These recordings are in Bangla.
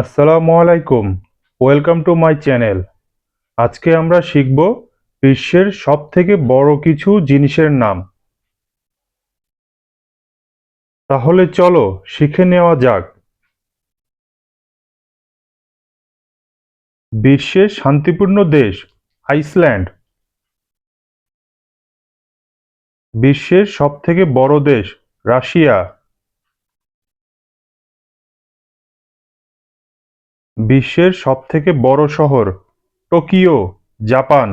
আসসালামু আলাইকুম। ওয়েলকাম টু মাই চ্যানেল আজকে আমরা শিখব বিশ্বের সব থেকে বড় কিছু জিনিসের নাম। তাহলে চলো শিখে নেওয়া যাক। বিশ্বের শান্তিপূর্ণ দেশ, আইসল্যান্ড। বিশ্বের সব থেকে বড় দেশ, রাশিয়া। বিশ্বের সবথেকে বড় শহর, টোকিও, জাপান।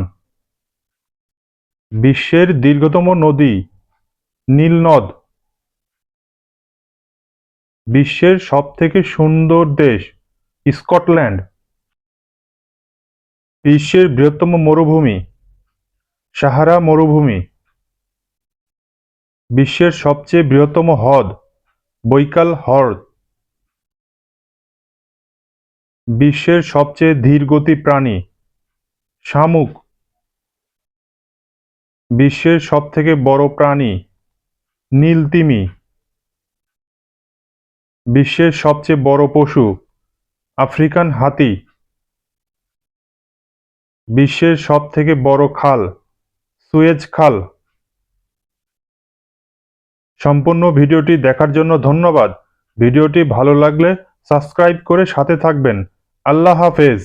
বিশ্বের দীর্ঘতম নদী নীল নদ বিশ্বের সবথেকে সুন্দর দেশ, স্কটল্যান্ড। বিশ্বের বৃহত্তম মরুভূমি, সাহারা মরুভূমি। বিশ্বের সবচেয়ে বৃহত্তম হ্রদ, বৈকাল হ্রদ। বিশ্বের সবচেয়ে ধীরগতি প্রাণী, শামুক। বিশ্বের সবথেকে বড় প্রাণী, নীলতিমি। বিশ্বের সবচেয়ে বড় পশু, আফ্রিকান হাতি। বিশ্বের সবথেকে বড় খাল, সুয়েজ খাল। সম্পূর্ণ ভিডিওটি দেখার জন্য ধন্যবাদ। ভিডিওটি ভালো লাগলে সাবস্ক্রাইব করে সাথে থাকবেন। আল্লাহ হাফেজ।